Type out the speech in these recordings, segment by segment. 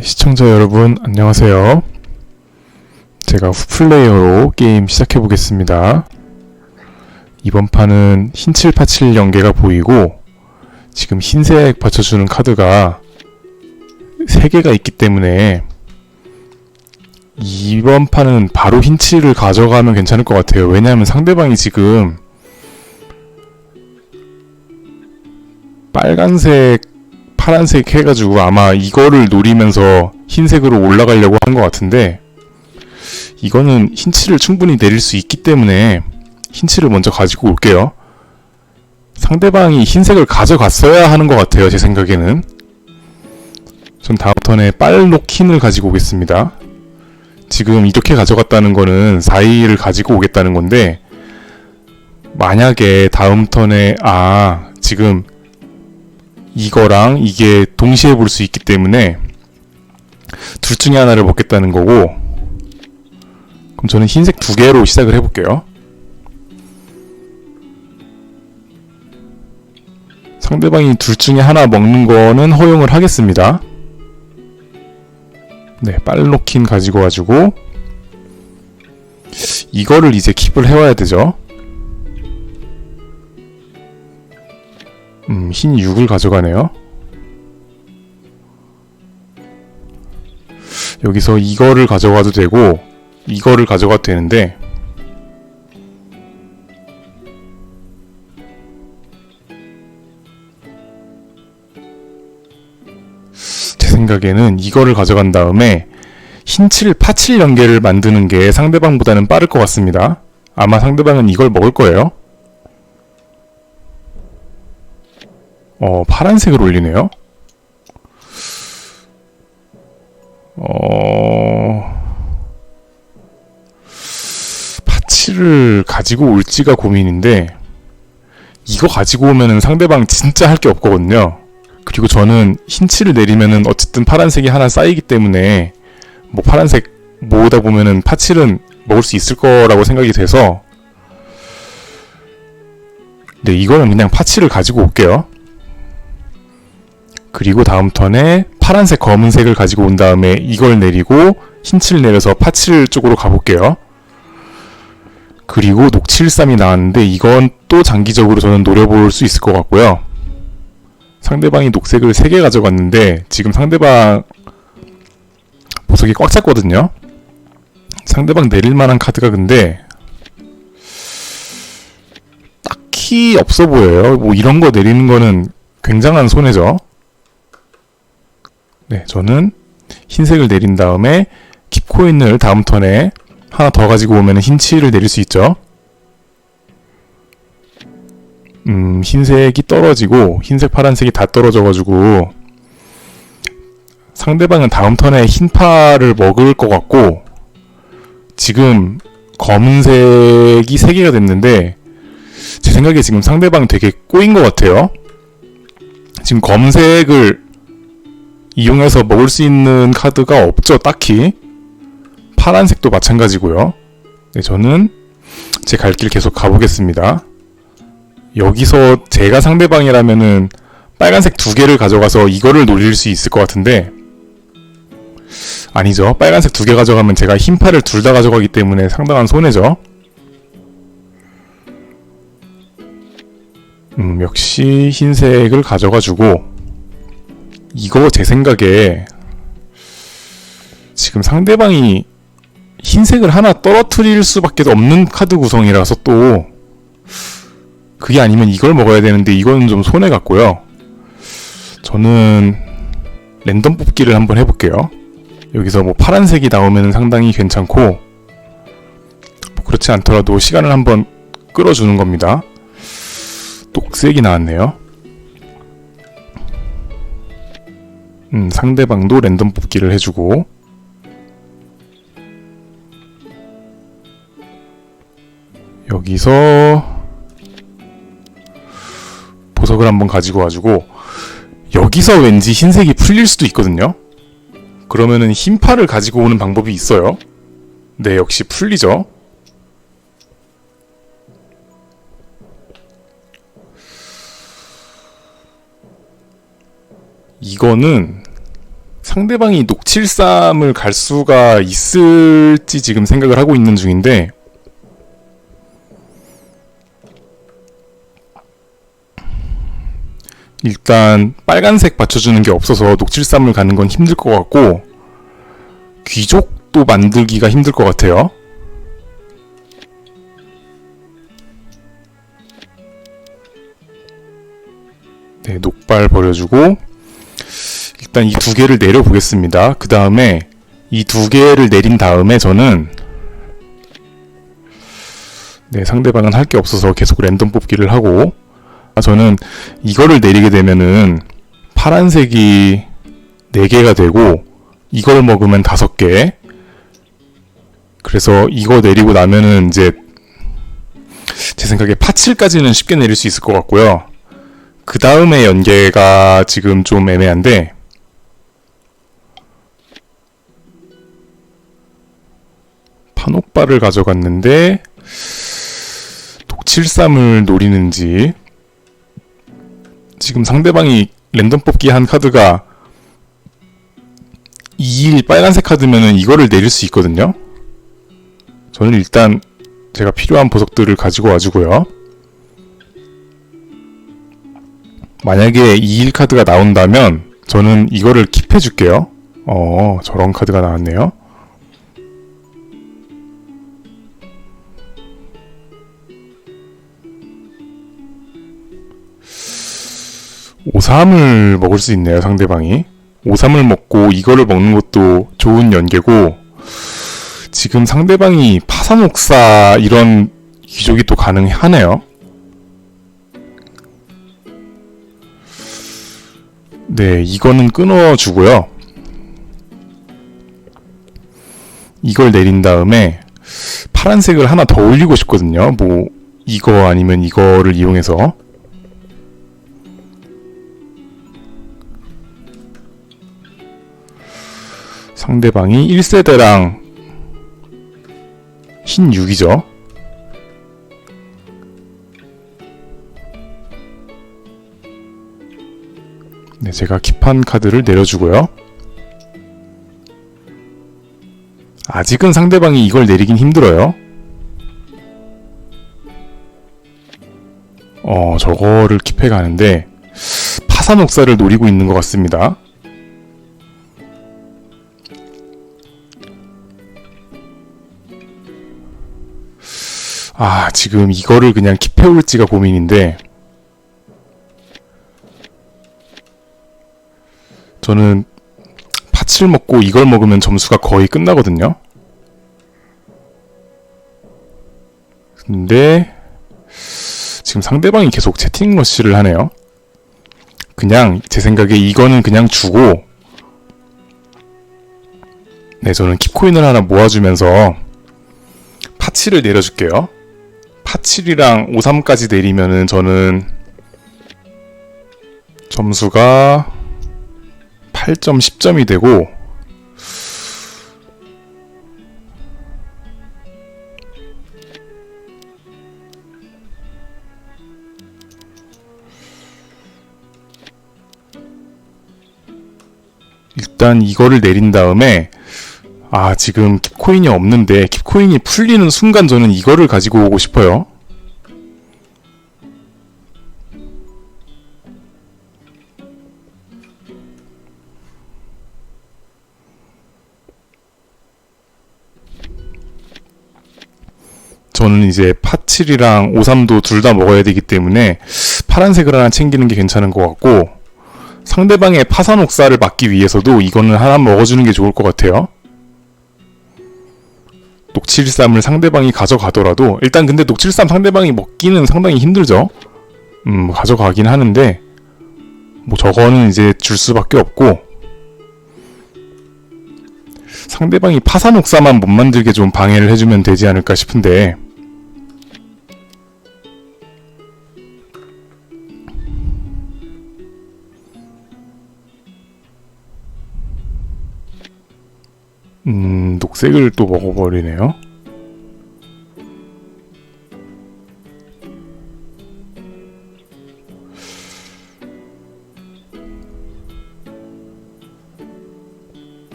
시청자 여러분 안녕하세요. 제가 후플레이어로 게임 시작해 보겠습니다. 이번 판은 흰칠 파칠 연계가 보이고 지금 흰색 받쳐주는 카드가 3개가 있기 때문에 이번 판은 바로 흰칠을 가져가면 괜찮을 것 같아요. 왜냐하면 상대방이 지금 빨간색 파란색 해가지고 아마 이거를 노리면서 흰색으로 올라가려고 한 것 같은데 이거는 흰칠을 충분히 내릴 수 있기 때문에 흰칠을 먼저 가지고 올게요. 상대방이 흰색을 가져갔어야 하는 것 같아요. 제 생각에는. 전 다음 턴에 빨로킨을 가지고 오겠습니다. 지금 이렇게 가져갔다는 거는 4위를 가지고 오겠다는 건데 만약에 다음 턴에 아 지금 이거랑 이게 동시에 볼 수 있기 때문에 둘 중에 하나를 먹겠다는 거고 그럼 저는 흰색 두 개로 시작을 해볼게요. 상대방이 둘 중에 하나 먹는 거는 허용을 하겠습니다. 네, 빨로킨 가지고 가지고 이거를 이제 킵을 해와야 되죠. 음, 흰 6을 가져가네요. 여기서 이거를 가져가도 되고 이거를 가져가도 되는데 제 생각에는 이거를 가져간 다음에 흰칠 파칠 연계를 만드는 게 상대방보다는 빠를 것 같습니다. 아마 상대방은 이걸 먹을 거예요. 어, 파란색을 올리네요. 어, 파치를 가지고 올지가 고민인데, 이거 가지고 오면은 상대방 진짜 할 게 없거든요. 그리고 저는 흰칠을 내리면은 어쨌든 파란색이 하나 쌓이기 때문에, 뭐 파란색 모으다 보면은 파칠은 먹을 수 있을 거라고 생각이 돼서, 네, 이거는 그냥 파치를 가지고 올게요. 그리고 다음 턴에 파란색 검은색을 가지고 온 다음에 이걸 내리고 흰칠 내려서 파칠 쪽으로 가볼게요. 그리고 녹칠삼이 나왔는데 이건 또 장기적으로 저는 노려볼 수 있을 것 같고요. 상대방이 녹색을 3개 가져갔는데 지금 상대방 보석이 꽉 찼거든요. 상대방 내릴 만한 카드가 근데 딱히 없어 보여요. 뭐 이런 거 내리는 거는 굉장한 손해죠. 네, 저는 흰색을 내린 다음에 킵코인을 다음 턴에 하나 더 가지고 오면 흰칠을 내릴 수 있죠. 음, 흰색이 떨어지고 흰색, 파란색이 다 떨어져가지고 상대방은 다음 턴에 흰파를 먹을 것 같고 지금 검은색이 3개가 됐는데 제 생각에 지금 상대방 되게 꼬인 것 같아요. 지금 검은색을 이용해서 먹을 수 있는 카드가 없죠, 딱히. 파란색도 마찬가지고요. 네, 저는 제 갈 길 계속 가보겠습니다. 여기서 제가 상대방이라면은 빨간색 두 개를 가져가서 이거를 노릴 수 있을 것 같은데 아니죠. 빨간색 두 개 가져가면 제가 흰파를 둘다 가져가기 때문에 상당한 손해죠. 음, 역시 흰색을 가져가주고 이거 제 생각에 지금 상대방이 흰색을 하나 떨어뜨릴 수밖에 없는 카드 구성이라서 또 그게 아니면 이걸 먹어야 되는데 이거는 좀 손해 같고요. 저는 랜덤 뽑기를 한번 해볼게요. 여기서 뭐 파란색이 나오면 상당히 괜찮고 뭐 그렇지 않더라도 시간을 한번 끌어주는 겁니다. 녹색이 나왔네요. 음, 상대방도 랜덤 뽑기를 해주고 여기서 보석을 한번 가지고 와주고 여기서 왠지 흰색이 풀릴 수도 있거든요. 그러면은 흰파를 가지고 오는 방법이 있어요. 네, 역시 풀리죠. 이거는 상대방이 녹칠삼을 갈 수가 있을지 지금 생각을 하고 있는 중인데 일단 빨간색 받쳐주는 게 없어서 녹칠삼을 가는 건 힘들 것 같고 귀족도 만들기가 힘들 것 같아요. 네, 녹발 버려주고 일단 이 두 개를 내려 보겠습니다. 그 다음에 이 두 개를 내린 다음에 저는 네, 상대방은 할 게 없어서 계속 랜덤 뽑기를 하고 아, 저는 이거를 내리게 되면은 파란색이 4개가 되고 이걸 먹으면 5개 그래서 이거 내리고 나면은 이제 제 생각에 파7까지는 쉽게 내릴 수 있을 것 같고요. 그 다음에 연계가 지금 좀 애매한데 판옥발을 가져갔는데 독칠삼을 노리는지 지금 상대방이 랜덤 뽑기 한 카드가 2일 빨간색 카드면은 이거를 내릴 수 있거든요. 저는 일단 제가 필요한 보석들을 가지고 와주고요. 만약에 2일 카드가 나온다면 저는 이거를 킵해 줄게요. 어, 저런 카드가 나왔네요. 오삼을 먹을 수 있네요, 상대방이. 오삼을 먹고 이거를 먹는 것도 좋은 연계고, 지금 상대방이 파산옥사 이런 귀족이 또 가능하네요. 네, 이거는 끊어주고요. 이걸 내린 다음에 파란색을 하나 더 올리고 싶거든요. 뭐, 이거 아니면 이거를 이용해서. 상대방이 1세대랑 흰 6이죠. 네, 제가 킵한 카드를 내려주고요. 아직은 상대방이 이걸 내리긴 힘들어요. 어, 저거를 킵해 가는데 파산 옥사를 노리고 있는 것 같습니다. 아, 지금 이거를 그냥 킵해 올지가 고민인데 저는 팥을 먹고 이걸 먹으면 점수가 거의 끝나거든요. 근데 지금 상대방이 계속 채팅 러쉬를 하네요. 그냥 제 생각에 이거는 그냥 주고 네 저는 킵코인을 하나 모아주면서 파치를 내려줄게요. 파7이랑 5-3까지 내리면은 저는 점수가 8점, 10점이 되고 일단 이거를 내린 다음에 아 지금 킵코인이 없는데 킵코인이 풀리는 순간 저는 이거를 가지고 오고 싶어요 저는 이제 파7이랑 오삼도 둘 다 먹어야 되기 때문에 파란색을 하나 챙기는 게 괜찮은 것 같고 상대방의 파산 옥사를 막기 위해서도 이거는 하나 먹어주는 게 좋을 것 같아요. 녹칠삼을 상대방이 가져가더라도 일단 근데 녹칠삼 상대방이 먹기는 상당히 힘들죠. 음 가져가긴 하는데 뭐 저거는 이제 줄 수밖에 없고 상대방이 파산옥사만 못 만들게 좀 방해를 해주면 되지 않을까 싶은데 음, 녹색을 또 먹어버리네요.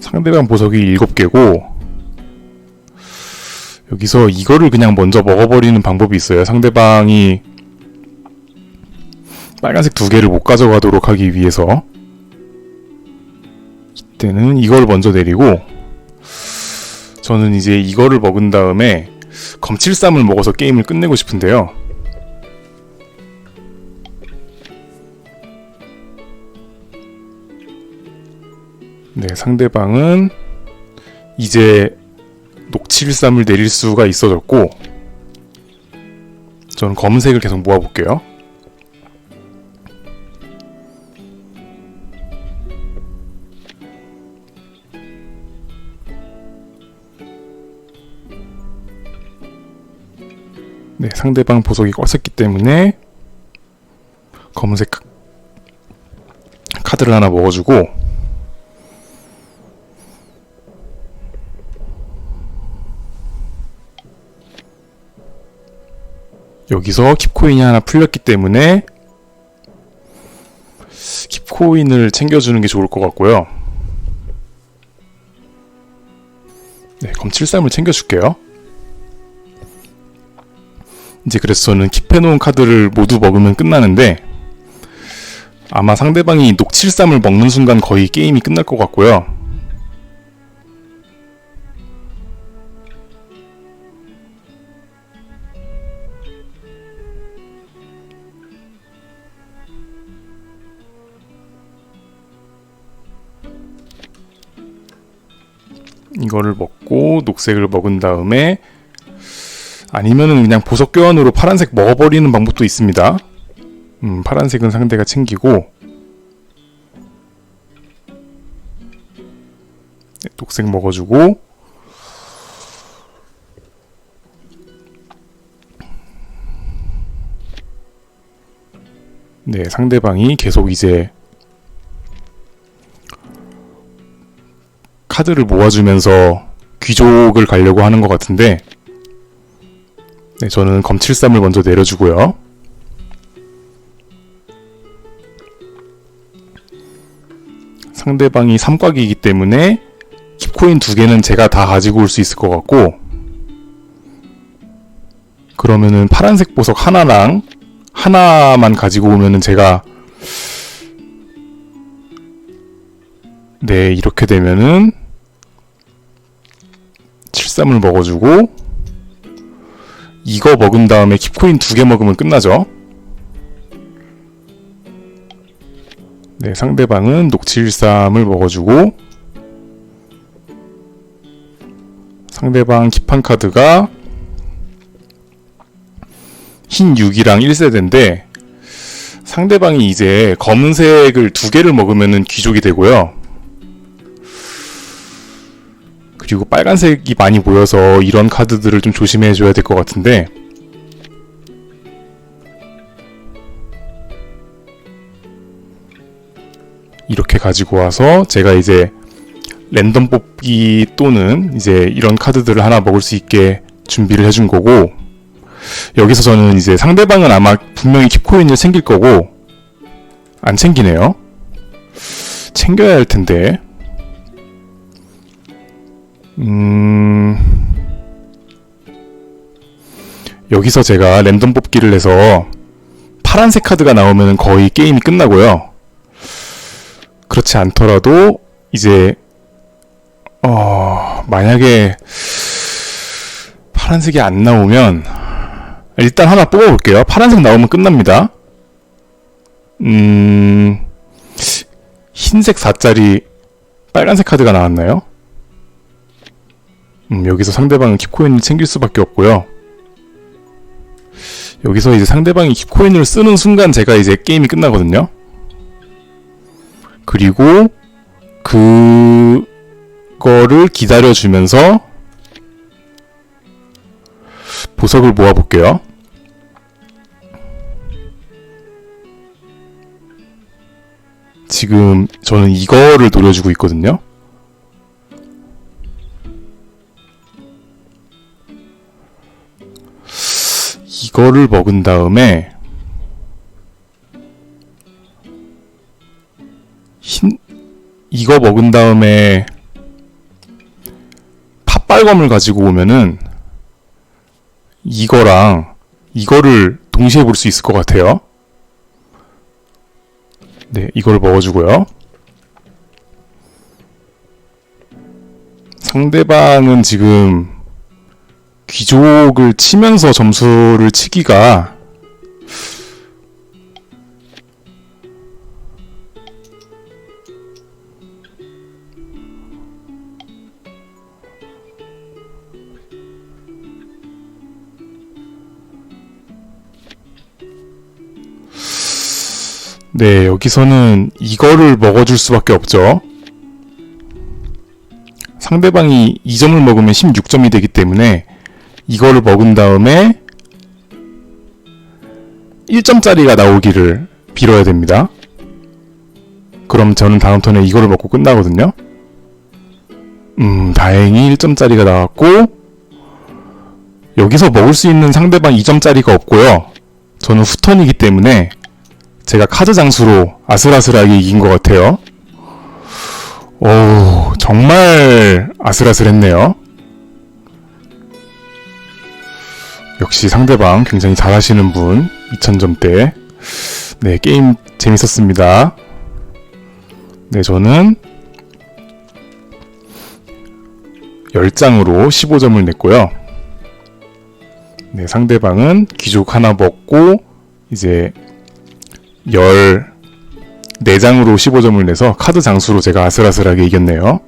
상대방 보석이 7개고 여기서 이거를 그냥 먼저 먹어버리는 방법이 있어요. 상대방이 빨간색 두 개를 못 가져가도록 하기 위해서 이때는 이걸 먼저 내리고 저는 이제 이거를 먹은 다음에 검칠쌈을 먹어서 게임을 끝내고 싶은데요. 네, 상대방은 이제 녹칠쌈을 내릴 수가 있어졌고 저는 검은색을 계속 모아볼게요. 네, 상대방 보석이 껐었기 때문에 검은색 카- 카드를 하나 먹어주고 여기서 킵코인이 하나 풀렸기 때문에 킵코인을 챙겨주는 게 좋을 것 같고요. 네, 검칠쌈을 챙겨줄게요. 이제 그래서 저는 킵해놓은 카드를 모두 먹으면 끝나는데 아마 상대방이 녹칠쌈을 먹는 순간 거의 게임이 끝날 것 같고요. 이거를 먹고 녹색을 먹은 다음에 아니면은 그냥 보석 교환으로 파란색 먹어버리는 방법도 있습니다. 음, 파란색은 상대가 챙기고 네, 녹색 먹어주고 네, 상대방이 계속 이제 카드를 모아주면서 귀족을 가려고 하는 것 같은데 네, 저는 검칠쌈을 먼저 내려주고요. 상대방이 삼각이기 때문에 킵코인 두 개는 제가 다 가지고 올 수 있을 것 같고 그러면은 파란색 보석 하나랑 하나만 가지고 오면은 제가 네 이렇게 되면은 칠삼을 먹어주고 이거 먹은 다음에 킵코인 두 개 먹으면 끝나죠. 네, 상대방은 녹칠삼을 먹어주고 상대방 킵한 카드가 흰 6이랑 1세대인데 상대방이 이제 검은색을 두 개를 먹으면은 귀족이 되고요. 그리고 빨간색이 많이 보여서 이런 카드들을 좀 조심해 줘야 될 것 같은데 이렇게 가지고 와서 제가 이제 랜덤 뽑기 또는 이제 이런 카드들을 하나 먹을 수 있게 준비를 해준 거고 여기서 저는 이제 상대방은 아마 분명히 킵코인을 챙길 거고 안 챙기네요. 챙겨야 할 텐데 음... 여기서 제가 랜덤 뽑기를 해서 파란색 카드가 나오면 거의 게임이 끝나고요. 그렇지 않더라도 이제 어 만약에 파란색이 안 나오면 일단 하나 뽑아볼게요. 파란색 나오면 끝납니다. 음 흰색 4짜리 빨간색 카드가 나왔나요? 음, 여기서 상대방은 킵코인을 챙길 수밖에 없고요. 여기서 이제 상대방이 킵코인을 쓰는 순간 제가 이제 게임이 끝나거든요. 그리고 그거를 기다려주면서 보석을 모아볼게요. 지금 저는 이거를 노려주고 있거든요. 이거를 먹은 다음에 흰 이거 먹은 다음에 삭발검을 가지고 오면은 이거랑 이거를 동시에 볼 수 있을 것 같아요. 네, 이걸 먹어주고요. 상대방은 지금 귀족을 치면서 점수를 치기가 네, 여기서는 이거를 먹어줄 수밖에 없죠. 상대방이 2점을 먹으면 16점이 되기 때문에 이거를 먹은 다음에 1점짜리가 나오기를 빌어야 됩니다. 그럼 저는 다음 턴에 이거를 먹고 끝나거든요. 음, 다행히 1점짜리가 나왔고, 여기서 먹을 수 있는 상대방 2점짜리가 없고요. 저는 후턴이기 때문에 제가 카드 장수로 아슬아슬하게 이긴 것 같아요. 오, 정말 아슬아슬했네요. 역시 상대방 굉장히 잘하시는 분, 2000점대. 네, 게임 재밌었습니다. 네, 저는 10장으로 15점을 냈고요. 네, 상대방은 귀족 하나 먹고, 이제 14장으로 15점을 내서 카드 장수로 제가 아슬아슬하게 이겼네요.